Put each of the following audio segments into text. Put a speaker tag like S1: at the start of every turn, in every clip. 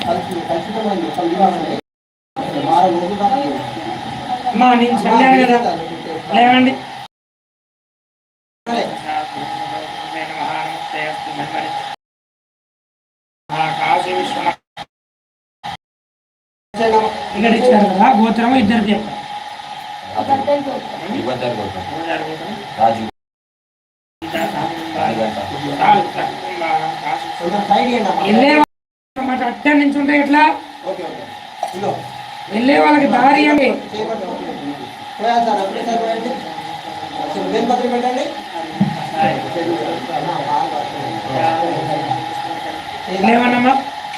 S1: కలుషి- కలుషితమైంది ఒక వారం రోజులు
S2: లేవండి
S1: సరే. చేయడం.
S2: ఇక్కడ ఇచ్చారు కదా గోత్రము ఇద్దరు చెప్పారు
S3: రాజు
S2: అక్కడి నుంచి ఉంటే ఎట్లా? వెళ్ళే వాళ్ళకి దారి అని లేవన్నమ్మా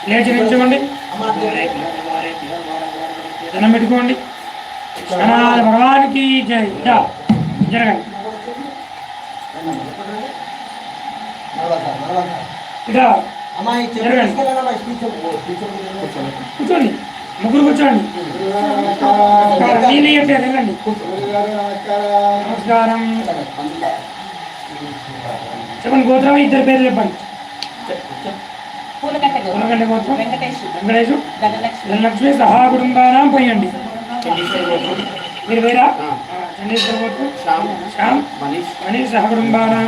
S2: లేచి నిల్చోండి. దండం పెట్టుకోండి. భగవానికి జై. జరగండి. ఇక
S1: కూర్చోండి.
S2: ముగ్గురు కూర్చోండి. నేను వెళ్ళండి నమస్కారం. చెప్పండి గోత్రం ఇద్దరు పేర్లు చెప్పండి. ఎందుకంటే గోత్రం వెంకటేశు
S4: ధనలక్ష్మి
S2: ధనలక్ష్మి సహా కుటుంబానాం పోయండి. మీరు వేరా? చండీశ్వర గోత్రం శ్యామ్
S3: మనీష్.
S2: మనీష్ సహ కుటుంబానాం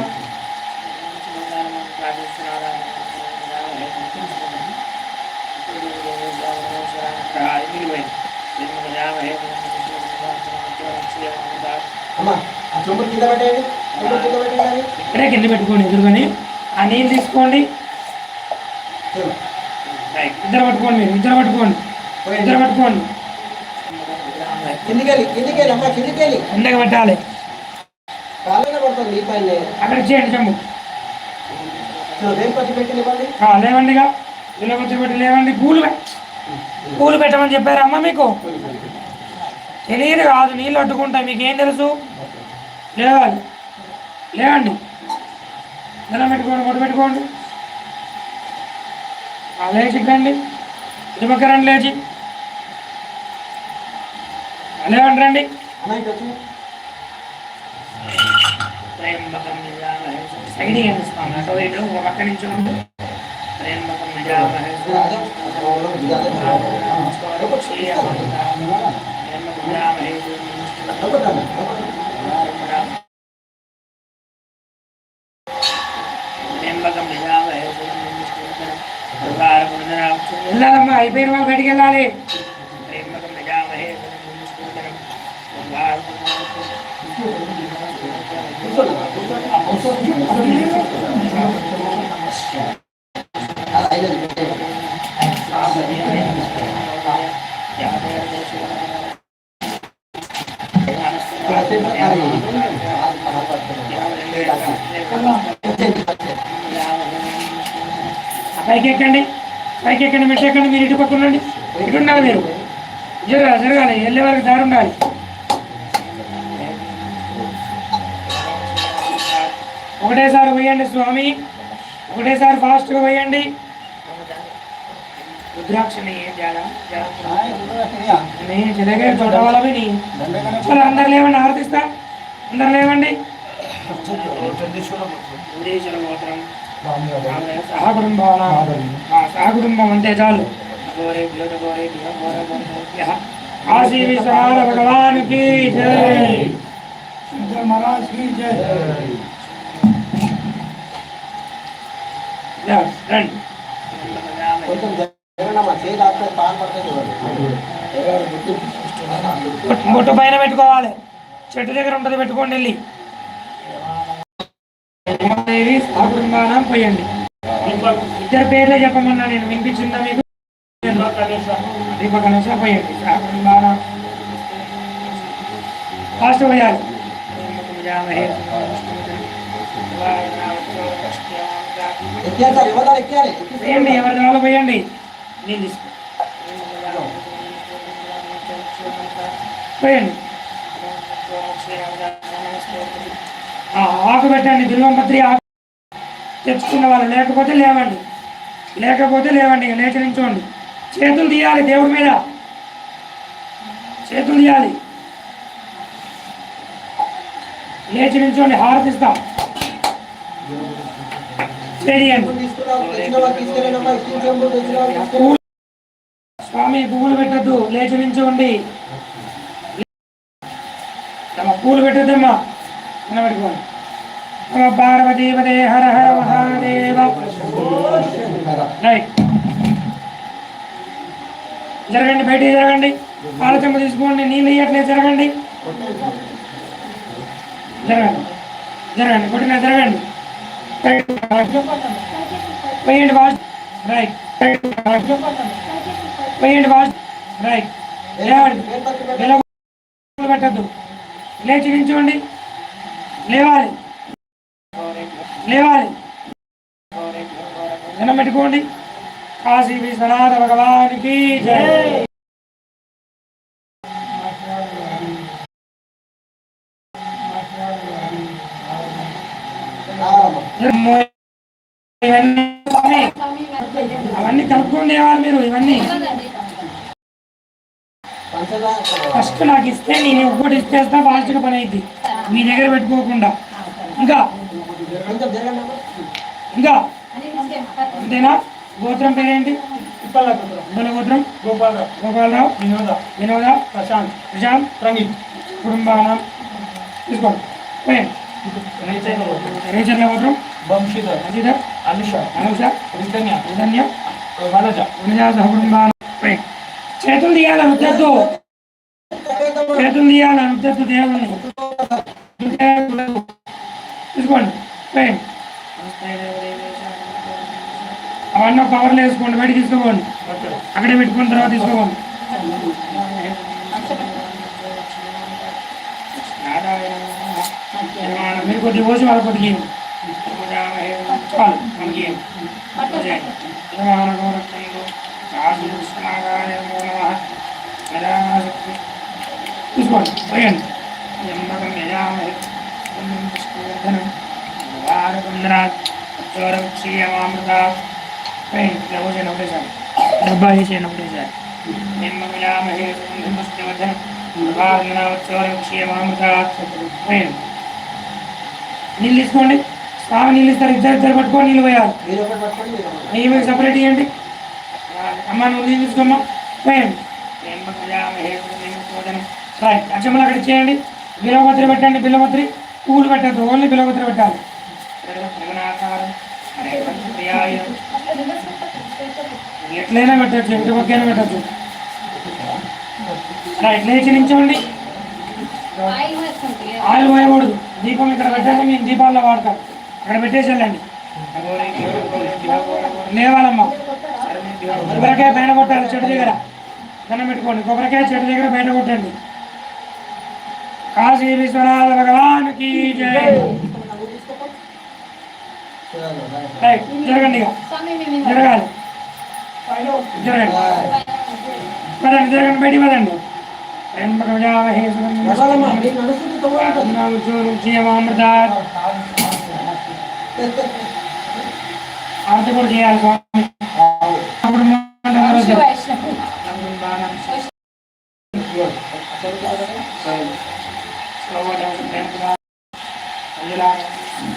S1: అమ్మా ఆ చెంబు కింద పెట్టేయండి. చెంబు కింద పెట్టేయండి.
S2: ఇక్కడే కింద పెట్టుకోండి ఎదురుగాని. ఆ నీళ్ళు తీసుకోండి. ఇద్దరు పట్టుకోండి మీరు ఇద్దరు పట్టుకోండి. ఇద్దరు పట్టుకోండి.
S1: కిందికెళ్ళి కిందికెళ్ళి అమ్మా కిందికెళ్ళి
S2: కిందకి పెట్టాలి.
S1: కాలైనా పడుతుంది ఈ పైన.
S2: అక్కడ ఇచ్చేయండి చెంబు. లేవండిగా. ఇలా వచ్చి పెట్టి లేవండి పూలు. పూలు పెట్టమని చెప్పారా అమ్మ మీకు? తెలియదు కాదు నీళ్ళు అడ్డుకుంటాయి మీకు ఏం తెలుసు? లేవాలి. లేవండి. ఇలా పెట్టుకోండి మొట్టు పెట్టుకోండి. ఆ, లేచి ఇక్కండి రండి లేచి. లేవండి రండి.
S1: అమ్మా
S2: సైడ్ ఇస్తాను అటు ఇటు ఒక పక్క నుంచి ఉండు. త్రయంబకం యజామహే,
S1: ఇది అదే. ఇది అదే.
S2: త్రయంబకం యజామహే,
S1: ఒకటి అమ్మా.
S2: త్రయంబకం యజామహే, వెళ్ళాలమ్మా అయిపోయిన వాళ్ళు బయటికి వెళ్ళాలి త్రయంబకం యజామహే,
S1: అది ఐదు పెట్టేయండి.
S2: పైకి ఎక్కండి పైకి ఎక్కడ మెట్లు ఎక్కండి మీరు ఇటు పక్కన ఉండండి. ఇటు ఉండాలి మీరు. జరగాలి జరగాలి వెళ్ళే వరకు దారి ఉండాలి. ఒకటేసారి పోయండి స్వామి ఒకటేసారి ఫాస్ట్గా పోయండి. రుద్రాక్ష తోట వాళ్ళవి చాలా అందరు లేవండి ఆర్తిస్తా అందరు లేవండి. సహకుటుంబానా ఆ సహకుటుంబం అంటే చాలు కాశీ
S1: భగవాన్కి
S2: జై పైన పెట్టుకోవాలి చెట్టు దగ్గర ఉంటుంది పెట్టుకోండి వెళ్ళి. దేవి సాకుటుంబానం పోయండి. ఇద్దరు పేర్లే చెప్పమన్నా నేను వినిపించిందా మీకు? దీప గణేశ పోయండి. సాకుటుంబానం ఫాస్ట్ పోయాలి. పోయండి ఎవరి వాళ్ళు పోయండి. నేను తీసుకో. పోయండి. ఆకు పెట్టండి. దుర్గంపత్రి ఆకు తెచ్చుకున్న వాళ్ళు లేకపోతే లేవండి. లేకపోతే లేవండి ఇక లేచి నించోండి చేతులు తీయాలి దేవుడి మీద. చేతులు తీయాలి. లేచి నించోండి హారతిస్తాం. స్వామి పువ్వులు పెట్టద్దు. లేచి నించోండి పూలు పెట్టద్దమ్మా. మనం పెట్టుకోండి నమ హర హర మహాదేవ. రైట్. జరగండి బయటికి జరగండి. ఆలోచన తీసుకోండి నీళ్ళు ఇయ్యట్లేదు జరగండి. జరగండి. జరగండి కొట్టిన జరగండి. వేయండి వాష్ రైట్. వేయండి వాష్ రైట్. లేవండి పెట్టద్దు. లేచి నించోండి లేవాలి. లేవాలి. దినం పెట్టుకోండి. కాశీ విశ్వనాథ భగవానికి జై. అవన్నీ కనుక్కోండి దేవాలి మీరు ఇవన్నీ. ఫస్ట్ నాకు ఇస్తే నేను ఒక్కటి ఇస్తేస్తా ఫాస్ట్గా పని అయింది మీ దగ్గర పెట్టుకోకుండా. ఇంకా ఇంకా అంతేనా? గోత్రం పేరేంటి? ఉప్పల గోత్రం?
S4: గోపాలరావు.
S2: గోపాలరావు
S4: వినోద.
S2: వినోద
S4: ప్రశాంత్.
S2: ప్రశాంత్
S4: రంగిత్
S2: కుటుంబానం. తీసుకోండి. రేచర్ల గోత్రం.
S4: వంశీధర్.
S2: అజిత
S4: అనుష.
S2: అనుష.
S4: చైతన్య.
S2: చైతన్య.
S4: వనజ.
S2: వనజా సహకుటుంబానం చేతులు తీయాలి నృత్యత్తు చేతులు తీయాలి నృత్యత్తు దేవుని తీసుకోండి. పోయండి అవన్నీ ఒక కవర్లో వేసుకోండి బయట తీసుకోపోండి అక్కడే పెట్టుకున్న తర్వాత తీసుకోపోండి మీరు కొద్దిగా పోసి వాళ్ళ కొద్దిగా ఇవ్వండి. చాలు మనకి ఇవ్వండి. నిర్మాణ గౌరవంలో రాజు కృష్ణాగాయ నమో నమః. ప్రజాశక్తి. తీసుకోండి పోయండి ఎంబకం యజామహే పుణ్యం పుష్పవర్ధనం వారకుందరాత్ చోరక్షీయమామృత పోయండి ఇట్లా పోసేయండి ఒకటేసారి డబ్బా నీళ్ళు తీసుకోండి. స్వామి నీళ్ళు ఇస్తారు. ఇద్దరు ఇద్దరు పట్టుకొని నీళ్ళు పోయాలి.
S1: మీరు
S2: సపరేట్ ఇవ్వండి అమ్మ నువ్వు నీళ్ళు తీసుకోమ్మా. పోయండి రైట్. అక్కడ చేయండి బిలవపత్రి పెట్టండి. బిల్లపత్రి పువ్వులు పెట్టద్దు. ఓన్లీ బిలవపత్రి పెట్టాలి. ఎట్లయినా పెట్టచ్చు ఎటు పక్కైనా పెట్టచ్చు. రైట్ లేచి నించోండి. ఆయిల్ పోయకూడదు. దీపం ఇక్కడ పెట్టాలి మేము దీపాల్లో వాడతాం. అక్కడ పెట్టేసి వెళ్ళండి. లేవాలమ్మా. కొబ్బరికాయ పైన కొట్టాలి చెట్టు దగ్గర. దండం పెట్టుకోండి. కొబ్బరికాయ చెట్టు దగ్గర బయట కొట్టండి. కాశీ విశ్వనాథ భగవానికి జై. జరగండి ఇక జరగాలి జరగండి పదండి జరగండి బయటికి పదండి
S1: నడవాలమ్మా. మీరు నడుస్తుంటే తొందరగా ఉంటుంది.
S2: అమృత ఆరతి కూడా చేయాలి స్వామి అప్పుడు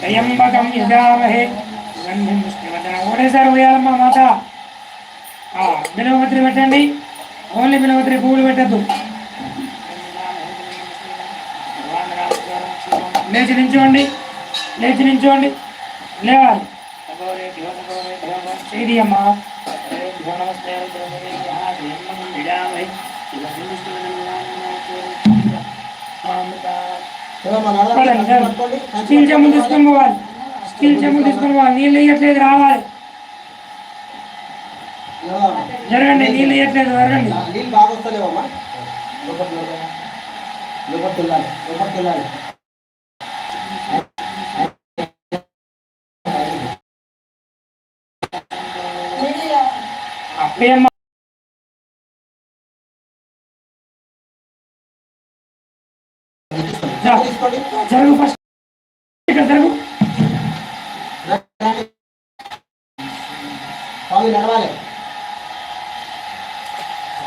S2: త్రయంబకం యజామహే సుగంధిం పుష్టివర్ధనం ఒకటేసారి పోయాలమ్మా మాత పెట్టండి ఓన్లీ బిలవపత్రి పువ్వులు పెట్టద్దు లేచి నించోండి లేచి నించోండి లేవాలి చేది అమ్మా స్టీల్ చెమ్ము తీసుకొని పోవాలి స్టీల్ చెమ్ము తీసుకొని పోవాలి నీళ్ళు ఇయ్యట్లేదు రావాలి. జరగండి నీళ్ళు ఇయ్యట్లేదు జరగండి.
S1: నీళ్ళు బాగా వస్తలేవమ్మా. లోపలికి లోపలికి. లోపలికి వెళ్ళాలి లోపలికి వెళ్ళాలి.
S2: అప్పయ్యమ్మ
S1: కవర్ తీసుకోండి
S2: జరుగు ఫస్ట్ ఇక్కడ జరుగు
S1: రండి. బావి నడవాలి.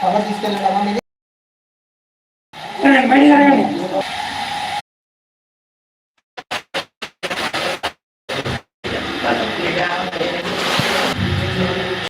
S1: కవర్
S2: తీసుకెళ్ళి